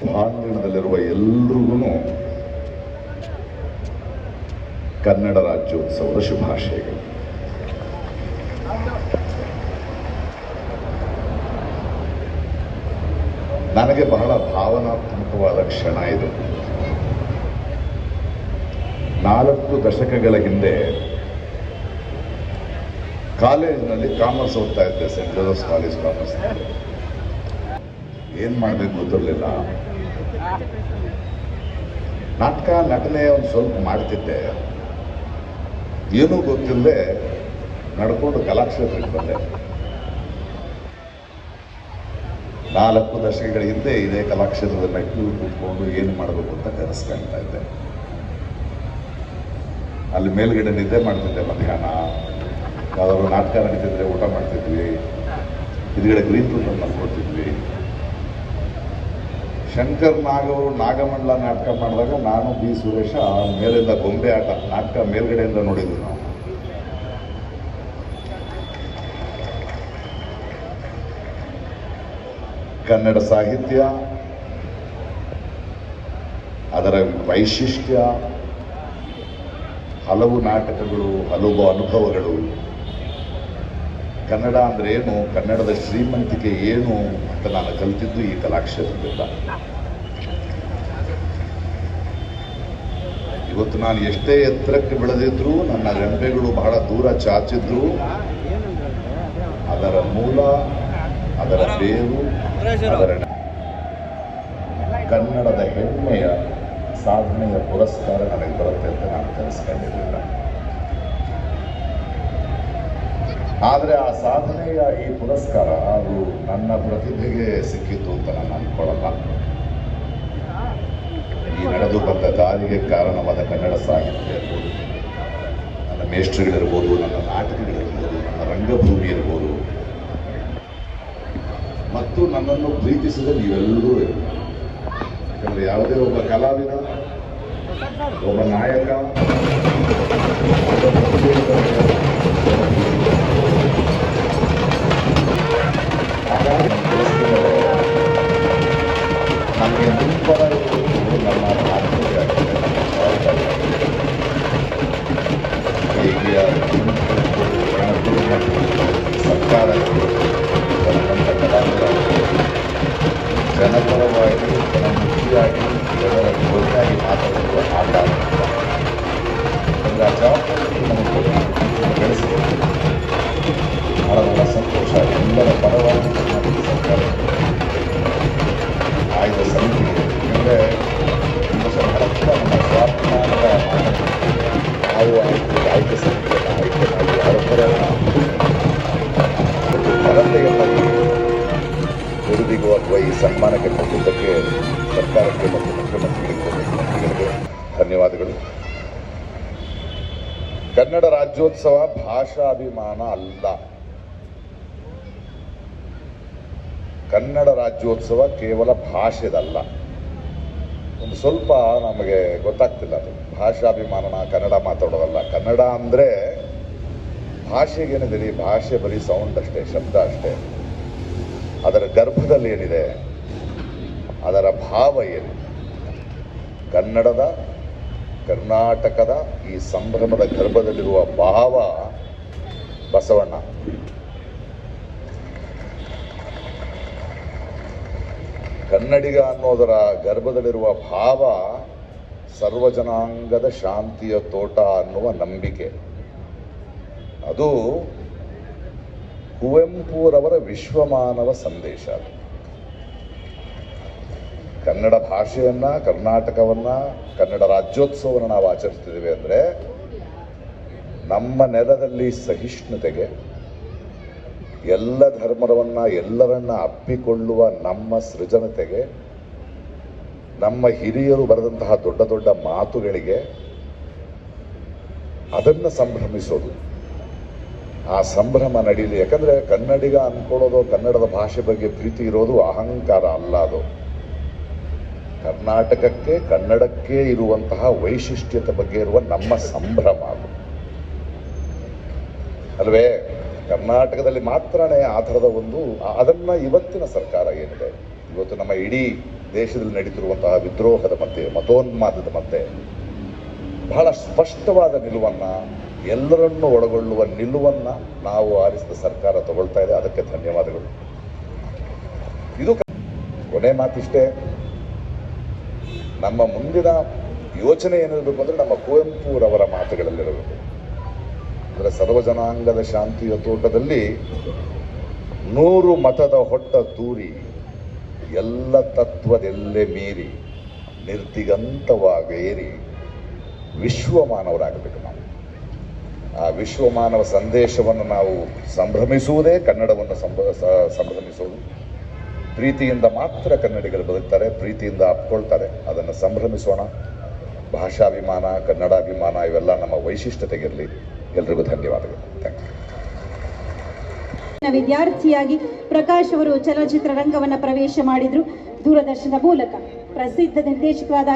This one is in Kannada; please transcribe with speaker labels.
Speaker 1: ಪ್ರಾಂಗಣದಲ್ಲಿರುವ ಎಲ್ರಿಗೂ ಕನ್ನಡ ರಾಜ್ಯೋತ್ಸವದ ಶುಭಾಶಯಗಳು. ನನಗೆ ಬಹಳ ಭಾವನಾತ್ಮಕವಾದ ಕ್ಷಣ ಇದು. ನಾಲ್ಕು ದಶಕಗಳ ಹಿಂದೆ ಕಾಲೇಜಿನಲ್ಲಿ ಕಾಮರ್ಸ್ ಓದ್ತಾ ಇದ್ದೆ ಸೆಂಟ್ ಜೋಸಫ್ ಕಾಲೇಜ್ ಕಾಮರ್ಸ್ ಏನ್ ಮಾಡ್ಬೇಕು ಗೊತ್ತಿರಲಿಲ್ಲ. ನಾಟಕ, ನಟನೆ ಒಂದು ಸ್ವಲ್ಪ ಮಾಡ್ತಿದ್ದೆ. ಏನೂ ಗೊತ್ತಿಲ್ಲದೆ ನಡ್ಕೊಂಡು ಕಲಾಕ್ಷೇತ್ರಕ್ಕೆ ಬಂದೆ. ನಾಲ್ಕು ದಶಕಗಳ ಹಿಂದೆ ಇದೇ ಕಲಾಕ್ಷೇತ್ರದ ಮೆಟ್ಟಿಲು ಕೂತ್ಕೊಂಡು ಏನು ಮಾಡಬೇಕು ಅಂತ ಕನಸ್ಕೊಳ್ತಾ ಇದ್ದೆ. ಅಲ್ಲಿ ಮೇಲ್ಗಡೆ ನಿದ್ದೆ ಮಾಡ್ತಿದ್ದೆ ಮಧ್ಯಾಹ್ನ. ಯಾವ್ದಾದ್ರು ನಾಟಕ ನಡೀತಿದ್ರೆ ಊಟ ಮಾಡ್ತಿದ್ವಿ. ಹಿಂದ್ಗಡೆ ಗ್ರೀನ್ ರೂಮ್ ಮಲ್ಕೊಳ್ತಿದ್ವಿ ಶಂಕರ್ ನಾಗ್ ನಾಗಮಂಡಲ ನಾಟಕ ಮಾಡಿದಾಗ ನಾನು ಬಿ ಸುರೇಶ ಮೇಲಿಂದ ಗೊಂಬೆ ಆಟ, ನಾಟಕ ಮೇಲ್ಗಡೆಯಿಂದ ನೋಡಿದ್ವಿ ನಾವು. ಕನ್ನಡ ಸಾಹಿತ್ಯ, ಅದರ ವೈಶಿಷ್ಟ್ಯ, ಹಲವು ನಾಟಕಗಳು, ಹಲವು ಅನುಭವಗಳು. ಕನ್ನಡ ಅಂದ್ರೆ ಏನು, ಕನ್ನಡದ ಶ್ರೀಮಂತಿಕೆ ಏನು ಅಂತ ನಾನು ಕಲಿತಿದ್ದು ಈ ಕಲಾಕ್ಷೇತ್ರದಿಂದ. ಇವತ್ತು ನಾನು ಎಷ್ಟೇ ಎತ್ತರಕ್ಕೆ ಬೆಳೆದಿದ್ರು, ನನ್ನ ರೆಂಬೆಗಳು ಬಹಳ ದೂರ ಚಾಚಿದ್ರು. ಅದರ ಮೂಲ, ಅದರ ಬೇರು, ಅದರ ಕನ್ನಡದ ಹೆಮ್ಮೆಯ ಸಾಧನೆಯ ಪುರಸ್ಕಾರ ನನಗೆ ಬರುತ್ತೆ ಅಂತ ನಾನು ಕನಸ್ಕೊಂಡಿರಲಿಲ್ಲ ಆದರೆ ಆ ಸಾಧನೆಯ ಈ ಪುರಸ್ಕಾರ ಅದು ನನ್ನ ಪ್ರತಿಭೆಗೆ ಸಿಕ್ಕಿತು ಅಂತ ನಾನು ಅನ್ಕೊಳ್ಳಲ್ಲ ಈ ನಡೆದು ಬಂದ ದಾರಿಗೆ ಕಾರಣವಾದ ಕನ್ನಡ ಸಾಹಿತ್ಯ ಇರ್ಬೋದು, ನನ್ನ ಮೇಷ್ಟ್ರಿಗಳಿರ್ಬೋದು, ನನ್ನ ನಾಟಕಗಳಿರ್ಬೋದು, ನನ್ನ ರಂಗಭೂಮಿ ಇರ್ಬೋದು. ಮತ್ತು ನನ್ನನ್ನು ಪ್ರೀತಿಸಿದ ನೀವೆಲ್ಲರೂ ಇರ್ಬೋದು. ಯಾಕಂದ್ರೆ ಯಾವುದೇ ಒಬ್ಬ ಕಲಾವಿದ, ಒಬ್ಬ ನಾಯಕ ಹೀಗೆ ಸರ್ಕಾರ ತನ್ನಂಥ ಕಲಾವಿದ ಜನಪರವಾಗಿ ಜನಮುಖಿಯಾಗಿ ಜನರ ಜೊತೆಯಾಗಿ ಮಾತಾಡುವ ಆಟ ಧನ್ಯವಾದಗಳು. ಕನ್ನಡ ರಾಜ್ಯೋತ್ಸವ ಭಾಷಾಭಿಮಾನ ಅಲ್ಲ. ಕನ್ನಡ ರಾಜ್ಯೋತ್ಸವ ಕೇವಲ ಭಾಷೆದಲ್ಲ. ಒಂದು ಸ್ವಲ್ಪ ನಮಗೆ ಗೊತ್ತಾಗ್ತಿಲ್ಲ ಅದು. ಭಾಷಾಭಿಮಾನನ ಕನ್ನಡ ಮಾತಾಡೋದಲ್ಲ. ಕನ್ನಡ ಅಂದರೆ ಭಾಷೆಗೇನಿದೆ, ಭಾಷೆ ಬರೀ ಸೌಂಡ್ ಅಷ್ಟೇ, ಶಬ್ದ ಅಷ್ಟೇ. ಅದರ ಗರ್ಭದಲ್ಲಿ ಏನಿದೆ? ಅದರ ಭಾವ ಏನು? ಕನ್ನಡದ, ಕರ್ನಾಟಕದ ಈ ಸಂಭ್ರಮದ ಗರ್ಭದಲ್ಲಿರುವ ಭಾವ ಬಸವಣ್ಣ. ಕನ್ನಡಿಗ ಅನ್ನೋದರ ಗರ್ಭದಲ್ಲಿರುವ ಭಾವ ಸರ್ವಜನಾಂಗದ ಶಾಂತಿಯ ತೋಟ ಅನ್ನುವ ನಂಬಿಕೆ. ಅದು ಕುವೆಂಪುರವರ ವಿಶ್ವಮಾನವ ಸಂದೇಶ ಅದು. ಕನ್ನಡ ಭಾಷೆಯನ್ನ, ಕರ್ನಾಟಕವನ್ನ, ಕನ್ನಡ ರಾಜ್ಯೋತ್ಸವವನ್ನು ನಾವು ಆಚರಿಸ್ತಿದ್ದೇವೆ ಅಂದರೆ ನಮ್ಮ ನೆಲದಲ್ಲಿ ಸಹಿಷ್ಣುತೆಗೆ, ಎಲ್ಲ ಧರ್ಮವನ್ನ, ಎಲ್ಲರನ್ನ ಅಪ್ಪಿಕೊಳ್ಳುವ ನಮ್ಮ ಸೃಜನತೆಗೆ, ನಮ್ಮ ಹಿರಿಯರು ಬರೆದಂತಹ ದೊಡ್ಡ ದೊಡ್ಡ ಮಾತುಗಳಿಗೆ ಅದನ್ನು ಸಂಭ್ರಮಿಸೋದು. ಆ ಸಂಭ್ರಮ ನಡೀಲಿ. ಯಾಕಂದ್ರೆ ಕನ್ನಡಿಗ ಅನ್ಕೊಳ್ಳೋದು, ಕನ್ನಡದ ಭಾಷೆ ಬಗ್ಗೆ ಪ್ರೀತಿ ಇರೋದು, ಅಹಂಕಾರ ಅಲ್ಲ ಅದು. ಕರ್ನಾಟಕಕ್ಕೆ, ಕನ್ನಡಕ್ಕೆ ಇರುವಂತಹ ವೈಶಿಷ್ಟ್ಯತೆ ಬಗ್ಗೆ ಇರುವ ನಮ್ಮ ಸಂಭ್ರಮ ಅದು. ಅಲ್ವೇ? ಕರ್ನಾಟಕದಲ್ಲಿ ಮಾತ್ರನೇ ಆ ಥರದ ಒಂದು ಅದನ್ನು ಇವತ್ತಿನ ಸರ್ಕಾರ ಏನಿದೆ? ಇವತ್ತು ನಮ್ಮ ಇಡೀ ದೇಶದಲ್ಲಿ ನಡೀತಿರುವಂತಹ ವಿದ್ರೋಹದ ಮಧ್ಯೆ, ಮತೋನ್ಮಾದದ ಮಧ್ಯೆ, ಬಹಳ ಸ್ಪಷ್ಟವಾದ ನಿಲುವನ್ನು, ಎಲ್ಲರನ್ನೂ ಒಳಗೊಳ್ಳುವ ನಿಲುವನ್ನು ನಾವು ಆರಿಸಿದ ಸರ್ಕಾರ ತಗೊಳ್ತಾ ಇದೆ. ಅದಕ್ಕೆ ಧನ್ಯವಾದಗಳು. ಇದು ಕೊನೆ ಮಾತಿಷ್ಟೇ. ನಮ್ಮ ಮುಂದಿನ ಯೋಚನೆ ಏನಿರಬೇಕು ಅಂದರೆ ನಮ್ಮ ಕುವೆಂಪುರವರ ಮಾತುಗಳಲ್ಲಿರಬೇಕು. ಅಂದರೆ ಸರ್ವಜನಾಂಗದ ಶಾಂತಿಯ ತೋಟದಲ್ಲಿ ನೂರು ಮತದ ಹೊಟ್ಟ ತೂರಿ, ಎಲ್ಲ ತತ್ವದೆಲ್ಲೇ ಮೀರಿ, ನಿರ್ದಿಗಂತವಾಗೇರಿ, ವಿಶ್ವಮಾನವರಾಗಬೇಕು ನಾವು. ಆ ವಿಶ್ವಮಾನವ ಸಂದೇಶವನ್ನು ನಾವು ಸಂಭ್ರಮಿಸುವುದೇ ಕನ್ನಡವನ್ನು ಸಂಭ್ರಮಿಸೋದು ಪ್ರೀತಿಯಿಂದ ಮಾತ್ರ ಕನ್ನಡಿಗರು ಬದುಕ್ತಾರೆ, ಪ್ರೀತಿಯಿಂದ ಅಪ್ಕೊಳ್ತಾರೆ. ಅದನ್ನು ಸಂಭ್ರಮಿಸೋಣ. ಭಾಷಾಭಿಮಾನ, ಕನ್ನಡಾಭಿಮಾನ, ಇವೆಲ್ಲ ನಮ್ಮ ವೈಶಿಷ್ಟ್ಯತೆಗಿರಲಿ. ಎಲ್ರಿಗೂ ಧನ್ಯವಾದಗಳು. ಥ್ಯಾಂಕ್ ಯು
Speaker 2: ವಿದ್ಯಾರ್ಥಿಯಾಗಿ ಪ್ರಕಾಶ್ ಅವರು ಚಲನಚಿತ್ರ ರಂಗವನ್ನ ಪ್ರವೇಶ ಮಾಡಿದ್ರು. ದೂರದರ್ಶನ ಮೂಲಕ. ಪ್ರಸಿದ್ಧ ನಿರ್ದೇಶಕರಾದ